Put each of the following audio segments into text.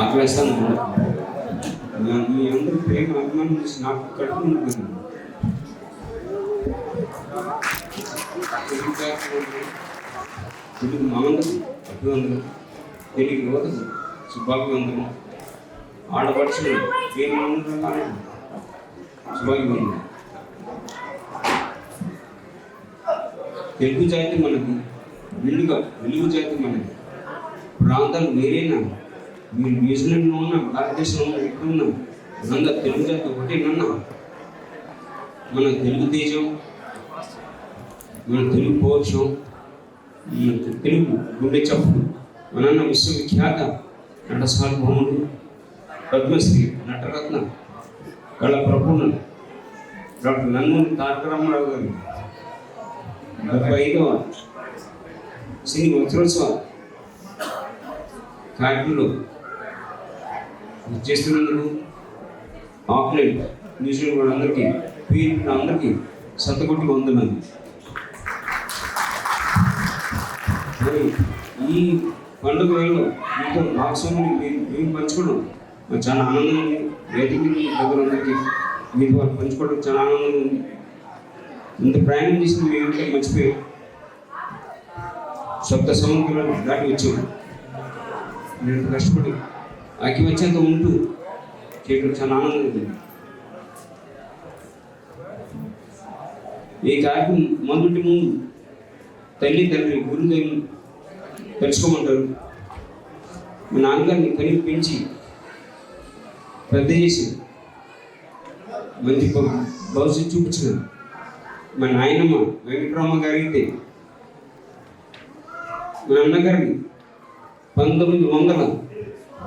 ఆకలిస్తాను మీ అందరూ ప్రేమ అభిమానం చేసి నాకు కడుపు ఉంటుంది తెలుగు మామందరం అటు అందరం తెలుగు యువతకు శుభాభివందనం. ఆడపడుచులు ఏ మామందరం శుభాభివందనం. తెలుగు జాతి మనకి వెలుగుగా వెలుగు జాతి మనకి. ప్రాంతాలు వేరేనా? మీరు న్యూజిలాండ్లో ఉన్నా భారతదేశంలో ఉన్నా ఎక్కడ ఉన్నా. మనందరూ తెలుగు జాతి ఒకటేనన్నా మన తెలుగు తేజం మన తెలుగు పౌరుషం మన తెలుగు గుండె చప్పుడు. మనన్న విశ్వవిఖ్యాత నట సార్వభౌముడు పద్మశ్రీ నటరత్న కళ ప్రపూర్ణ డాక్టర్ నన్నూరి తారక రామారావు గారు. డెబ్బై ఐదవ సినీ వజ్రోత్సవ కార్యక్రమంలో చేస్తున్నందుకు ఆఫ్లైన్ న్యూజిలాండ్ వాళ్ళందరికీ పేరు అందరికీ సత్తగొట్టి వందనాలు. మరి ఈ పండుగ వేళలో మీతో భాగస్వామిని మేము మేము పంచుకోవడం మరి చాలా ఆనందం ఉంది. వేదిక ప్రజలందరికీ అందరికీ మీతో పంచుకోవడం చాలా ఆనందంగా ఉంది. ఇంత ప్రయాణం చేసి మేము ఇంకా మర్చిపోయాం సప్త సముద్రాలు దాటి వచ్చాము నేను కష్టపడి అక్కి వచ్చాక ఉంటూ చేయడం చాలా ఆనందంగా ఈ కార్యక్రమం మొదటి ముందు తల్లి తండ్రి గురుదేవులు తెలుసుకోమంటారు మా నాన్నగారిని కని పెంచి పెద్ద చేసి మంచి భ- భవిష్యత్తు చూపించిన మా నాయనమ్మ వెంకటరామ గారి అయితే మా అన్నగారిని పంతొమ్మిది వందల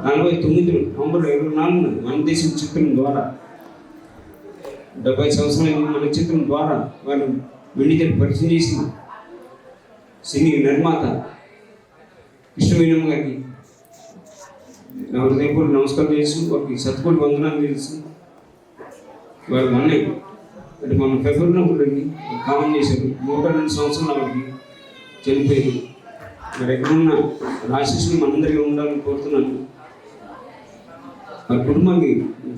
నలభై తొమ్మిదిలో నవంబర్ ఇరవై నాలుగున మన దేశం చిత్రం ద్వారా డెబ్బై సంవత్సరాల మన చిత్రం ద్వారా వారు వెండితెర పరిచయం చేసిన సినీ నిర్మాత కృష్ణవేణమ్మ గారికి నా హృదయపూర్వక నమస్కారం చేసి వారికి సత్కోటి వందనాలు చేసి వారు మొన్నే అంటే మన ఫిబ్రవరిలో కూడా కామన్ చేశారు. నూట రెండు సంవత్సరాలు వారికి చనిపోయారు. మరి ఎక్కడున్న రాశిష్ని మనందరికీ ఉండాలని కోరుతున్నాను. మన కుటుంబానికి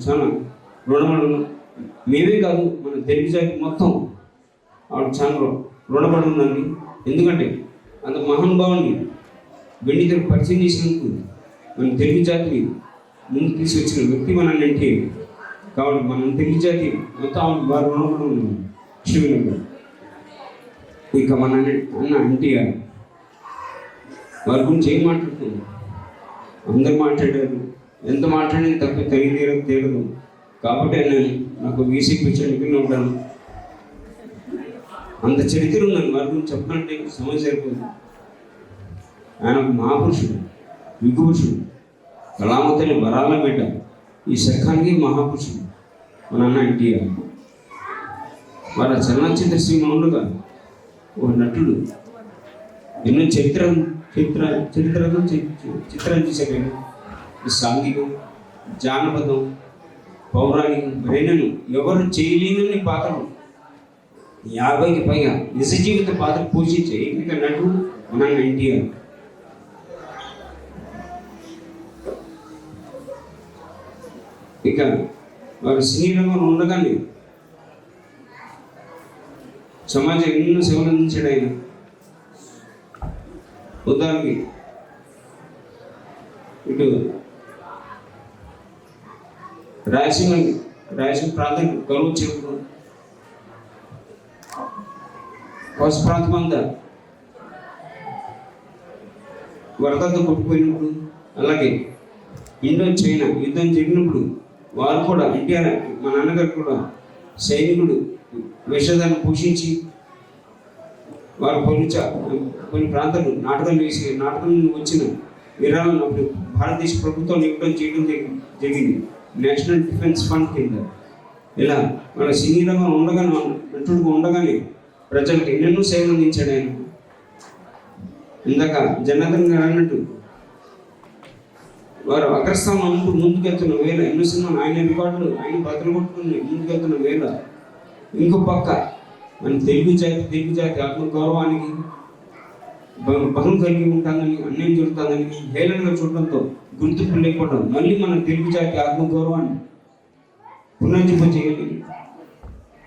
చాలా రుణపడి ఉన్నాం మేమే కాదు మన తెలుగు జాతి మొత్తం ఆవిడ చాలా రుణపడి ఉందండి ఎందుకంటే అంత మహానుభావుని వెండి తెర పరిచయం చేసినందుకు మన తెలుగు జాతిని ముందు తీసుకొచ్చిన వ్యక్తి మన అంటే కాబట్టి మన తెలుగు జాతి మొత్తం ఆవిడ వారు రుణపడి ఉన్నాం కృష్ణవేణి ఇక మన అన్న ఎన్టీఆర్ వారి గురించి ఏం మాట్లాడుతున్నాం అందరు మాట్లాడారు. ఎంత మాట్లాడినా తప్ప తెలియదు తేలదు. కాబట్టి నేను నాకు వీసీ పిచ్చడికి ఉంటాను అంత చరిత్ర ఉందని వారి గురించి చెప్పాలంటే సమయం సరిపోదు. ఆయన ఒక మహాపురుషుడు విభూషుడు కళామతల్లి వరాల బిడ్డ ఈ శఖానికి మహాపురుషుడు మన అన్న ఎన్టీఆర్. వారి చలనచిత్ర శ్రీమౌనుడుగా ఒక నటుడు. ఎన్నో చరిత్ర చరిత్ర చరిత్రను చిత్రం చేశారు సాంఘికం జానపదం పౌరాణికం రెండును ఎవరు చేయలేనని పాత్రలు? యాభైకి పైగా నిజ జీవిత పాత్ర పోషించే ఏకైక నటుడు మన ఎన్టీఆర్. ఇక వారు సినీ రంగంలో ఉండగానే సమాజం ఎన్నో సేవలు అందించాడు ఆయన. ఉదాహరణకి ఇటు రాయలసీమ రాయలసీమ ప్రాంతం కరువు వచ్చినప్పుడు కోస ప్రాంతం అంతా వరదతో కొట్టుకుపోయినప్పుడు అలాగే ఇండో చైనా యుద్ధం జరిగినప్పుడు వారు కూడా ఎన్టీఆర్ మా నాన్నగారు కూడా సైనికుడు వేషధారణ పోషించి వారు కొన్ని చా- కొన్ని ప్రాంతాలు నాటకాలు వేసి నాటకం వచ్చిన విరాళం అప్పుడు భారతదేశ ప్రభుత్వం ఇవ్వడం చేయడం జరిగింది. నేషనల్ డిఫెన్స్ ఫండ్ కింద. ఇలా మన సినీ రంగం ఉండగానే నటుడుగా ఉండగానే ప్రజలకు ఎన్నెన్నో సేవలు అందించాడు ఆయన. ఇందాక జనార్దన్ గారు అన్నట్టు వారు అగ్రస్థానం అంటూ ముందుకెళ్తున్న వేళ ఎన్నో సినిమాలు ఆయన రికార్డులు ఆయన బదులు కొట్టుకుని ముందుకెళ్తున్న వేళ. ఇంకో పక్క మన తెలుగు జాతి తెలుగు జాతి ఆత్మ గౌరవానికి కలిగి ఉంటానని అన్యాయం జరుగుతుందని హేళనగా చూడడంతో గుర్తింపు లేకపోవడం మళ్ళీ మన తెలుగు జాతి ఆత్మగౌరవాన్ని పునర్జీవం చేయాలి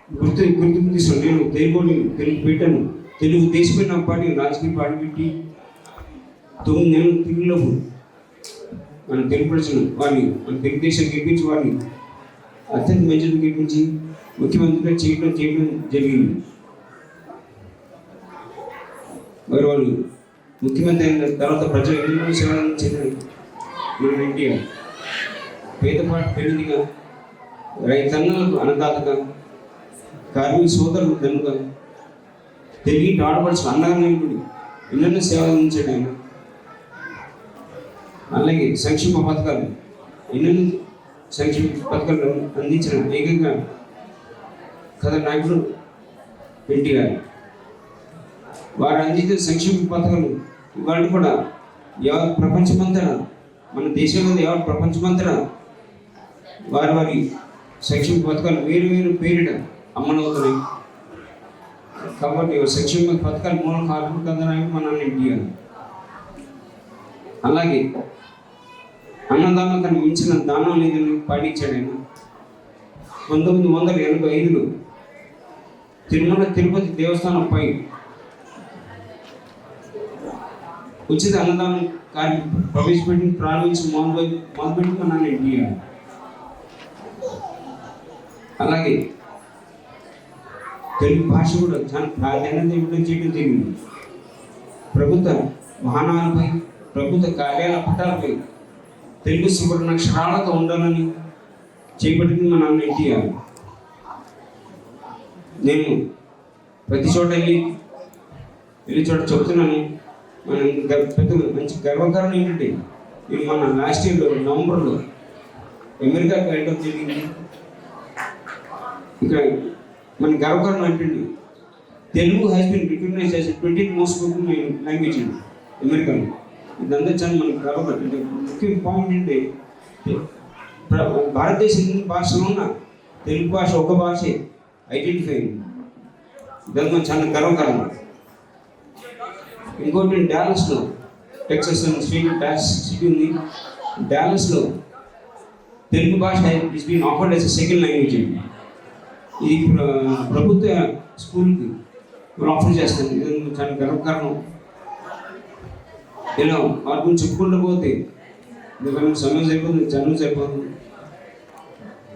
గుర్తు గుర్తింపు తీసుకుని నేను తెలుగుని తెలుగు పెట్టాను తెలుగు దేశమైన పార్టీ రాజకీయ పార్టీ పెట్టి తొమ్మిది నెలల తిరుగులోపు మన తెలుగు ప్రజలు వారిని మన తెలుగుదేశం గెలిపించి వారిని అత్యంత మెజార్టీ గెలిపించి ముఖ్యమంత్రిగా చేయడం చేయడం జరిగింది. మరి వాళ్ళు ముఖ్యమంత్రి అయిన తర్వాత ప్రజలు ఎన్నో సేవలు అందించిన ఎన్టీఆర్ ఇండియా పేదపాటి పెళ్ళిగా రైతన్నలకు అన్నదాతగా కార్మిక సోదరులు కనుక తిరిగి ఆడపడుచు అన్నగా ఎన్నెన్నో సేవలు అందించాడు ఆయన. అలాగే సంక్షేమ పథకాలు ఎన్నెన్నో సంక్షేమ పథకాలు అందించిన ఏకంగా కథ నాయకుడు ఎన్టీఆర్. వారు అందించిన సంక్షేమ పథకాలు ఇవాళ కూడా ఎవరి ప్రపంచమంతా మన దేశంలో ఎవరి ప్రపంచమంతా వారి వారి సంక్షేమ పథకాలు వేరు వేరు పేరిట అమలవుతున్నాయి. కాబట్టి సంక్షేమ పథకాలు మూల కార్మిక అందడానికి మన ఎన్టీఆర్ అలాగే అన్నదానం తను మించిన దానం లేదని పాటించాడు ఆయన పంతొమ్మిది వందల ఎనభై ఐదులో తిరుమల తిరుపతి దేవస్థానంపై ఉచిత అన్నదానం కార్యం ప్రవేశపెట్టి ప్రారంభించి మొదలు మొదలుపెట్టుకున్నాను ఎన్టీఆర్ అలాగే తెలుగు భాష కూడా చాలా ప్రాధాన్యత ఇవ్వడం చేయడం జరిగింది. ప్రభుత్వ వాహనాలపై ప్రభుత్వ కార్యాలయ పట్టాలపై తెలుగు సువర్ణ అక్షరాలతో ఉండాలని చేపట్టింది మా నాన్న ఎన్టీఆర్ నేను ప్రతి చోట వెళ్ళి వెళ్ళి చోట చెప్తున్నాను. మనం పెద్ద మంచి గర్వకారణం ఏంటంటే ఇది మన లాస్ట్ ఇయర్లో నవంబర్లో అమెరికాకి వెళ్ళడం జరిగింది? ఇక్కడ మన గర్వకారణం ఏంటండి Telugu has been recognized as twenty most spoken language అండి అమెరికాలో ఇదంతా చాలా మనకు గర్వకారణం. అంటే ముఖ్య పాయింట్ ఏంటంటే భారతదేశం ఎన్ని భాషలు ఉన్నా తెలుగు భాష ఒక భాషే ఐడెంటిఫై అయింది. ఇదంతా చాలా గర్వకారణం. ఇంకోటి డ్యాలస్లో Texas sweet state Dallas city ఉంది. డ్యాలస్లో తెలుగు భాష is been offered as second language అండి ఇది ప్రభుత్వ స్కూల్కి మనం ఆఫర్ చేస్తాం ఇది చాలా గర్వకారణం ఇలా వారి గురించి చెప్పుకుంటూ పోతే ఎందుకంటే సమయం సరిపోతుంది జన్మ సరిపోతుంది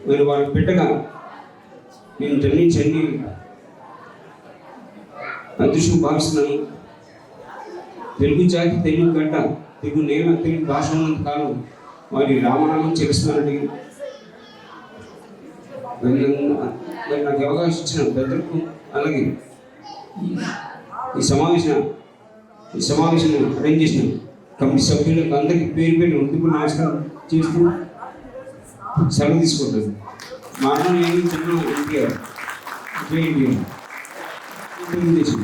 మీరు వారికి పెట్టగా నేను జన్మించండి అదృష్టం భావిస్తున్నాను. తెలుగు జాతి తెలుగు గడ్డ తెలుగు నేల తెలుగు భాష ఉన్నంత కాలం వారి రామనామం చేస్తున్నారని నాకు అవకాశం ఇచ్చిన పెద్దలకు అలాగే ఈ- సమావేశం ఈ సమావేశం అరేంజ్ చేసిన కమిటీ సభ్యులకు అందరికీ పేరు పేరు ఉద్యోగ నమస్కారం చేస్తూ సెలవు తీసుకుంటాను మా అన్న నేను చెప్పిన ఎన్టీఆర్ జై ఎన్టీఆర్ తెలుగుదేశం